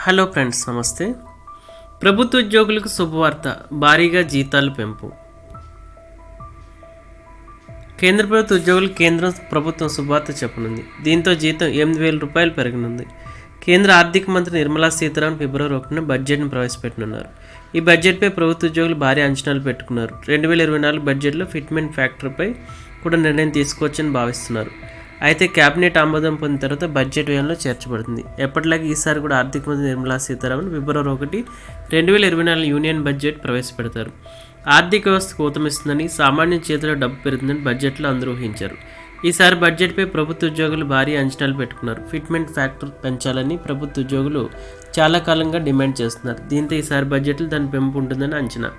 Hello friends నమస్తే. ప్రభుత్వ ఉద్యోగులకు శుభవార్త. భారీగా జీతాలు పెంపు. కేంద్ర ప్రభుత్వ ఉద్యోగులు కేంద్రం ప్రభుత్వం శుభవార్త చెప్పనుంది. దీంతో జీతం ఎనిమిది వేల రూపాయలు పెరగనుంది. కేంద్ర ఆర్థిక మంత్రి నిర్మలా సీతారామన్ ఫిబ్రవరి ఒకటిన బడ్జెట్ను ప్రవేశపెట్టనున్నారు. ఈ బడ్జెట్పై ప్రభుత్వ ఉద్యోగులు భారీ అంచనాలు పెట్టుకున్నారు. రెండు వేల ఇరవై నాలుగు బడ్జెట్లో ఫిట్మెంట్ ఫ్యాక్టర్పై కూడా నిర్ణయం తీసుకోవచ్చని భావిస్తున్నారు. అయితే కేబినెట్ ఆమోదం పొందిన తర్వాత బడ్జెట్ వ్యయంలో చేర్చబడుతుంది. ఎప్పటిలాగే ఈసారి కూడా ఆర్థిక మంత్రి నిర్మలా సీతారామన్ ఫిబ్రవరి ఒకటి రెండు వేల ఇరవై నాలుగు యూనియన్ బడ్జెట్ ప్రవేశపెడతారు. ఆర్థిక వ్యవస్థకు ఊతమిస్తుందని సామాన్య చేతిలో డబ్బు పెరుగుతుందని బడ్జెట్లో అందరూ ఊహించారు. ఈసారి బడ్జెట్పై ప్రభుత్వ ఉద్యోగులు భారీ అంచనాలు పెట్టుకున్నారు. ఫిట్మెంట్ ఫ్యాక్టర్ పెంచాలని ప్రభుత్వ ఉద్యోగులు చాలా కాలంగా డిమాండ్ చేస్తున్నారు. దీంతో ఈసారి బడ్జెట్లో దాని పెంపు ఉంటుందని అంచనా.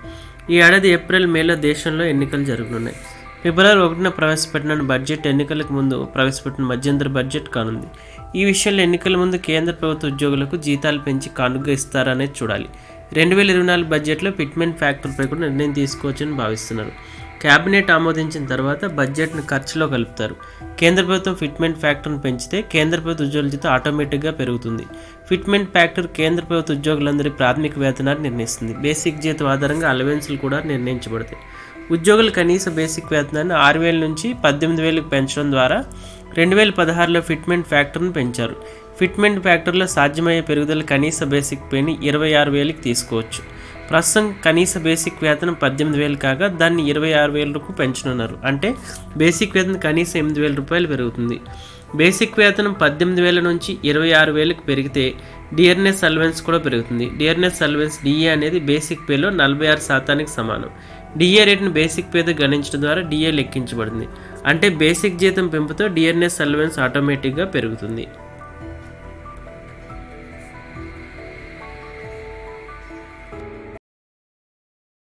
ఈ ఏడాది ఏప్రిల్ మేలో దేశంలో ఎన్నికలు జరగనున్నాయి. ఫిబ్రవరి ఒకటిన ప్రవేశపెట్టిన బడ్జెట్ ఎన్నికలకు ముందు ప్రవేశపెట్టిన మధ్యంతర బడ్జెట్ కానుంది. ఈ విషయంలో ఎన్నికల ముందు కేంద్ర ప్రభుత్వ ఉద్యోగులకు జీతాలు పెంచి కానుగ్గా ఇస్తారనేది చూడాలి. రెండు వేల ఇరవై నాలుగు బడ్జెట్లో ఫిట్మెంట్ ఫ్యాక్టర్పై కూడా నిర్ణయం తీసుకోవచ్చని భావిస్తున్నారు. కేబినెట్ ఆమోదించిన తర్వాత బడ్జెట్ను ఖర్చులో కలుపుతారు. కేంద్ర ప్రభుత్వం ఫిట్మెంట్ ఫ్యాక్టర్ను పెంచితే కేంద్ర ప్రభుత్వ ఉద్యోగుల జీతం ఆటోమేటిక్గా పెరుగుతుంది. ఫిట్మెంట్ ఫ్యాక్టర్ కేంద్ర ప్రభుత్వ ఉద్యోగులందరి ప్రాథమిక వేతనాన్ని నిర్ణయిస్తుంది. బేసిక్ జీతం ఆధారంగా అలవెన్సులు కూడా నిర్ణయించబడతాయి. ఉద్యోగుల కనీస బేసిక్ వేతనాన్ని ఆరు వేల నుంచి పద్దెనిమిది వేలకు పెంచడం ద్వారా రెండు వేల పదహారులో ఫిట్మెంట్ ఫ్యాక్టర్ను పెంచారు. ఫిట్మెంట్ ఫ్యాక్టర్లో సాధ్యమయ్యే పెరుగుదల కనీస బేసిక్ పేని ఇరవై ఆరు వేలకు తీసుకోవచ్చు. ప్రస్తుతం కనీస బేసిక్ వేతనం పద్దెనిమిది వేలు కాగా దాన్ని ఇరవై ఆరు వేలకు పెంచనున్నారు. అంటే బేసిక్ వేతనం కనీసం ఎనిమిది వేల రూపాయలు పెరుగుతుంది. బేసిక్ వేతనం పద్దెనిమిది వేల నుంచి ఇరవై ఆరు వేలకు పెరిగితే డియర్నెస్ అలవెన్స్ కూడా పెరుగుతుంది. డియర్నెస్ అలవెన్స్ డిఏ అనేది బేసిక్ పేలో నలభై ఆరు శాతానికి సమానం. డిఏ రేట్ను బేసిక్ పేతో గణించడం ద్వారా డిఏ లెక్కించబడింది. అంటే బేసిక్ జీతం పెంపుతో డిఎన్ఎస్ అలవెన్స్ ఆటోమేటిక్గా పెరుగుతుంది.